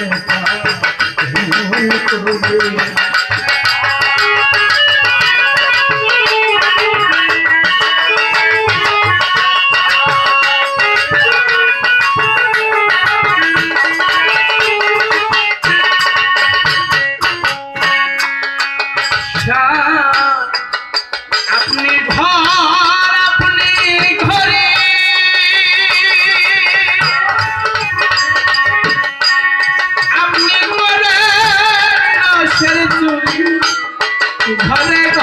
Thank you.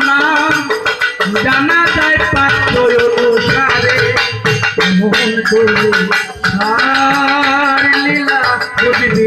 নাম জানা যায় পাত্র অনুসারে মন করু সার লীলা বুঝবি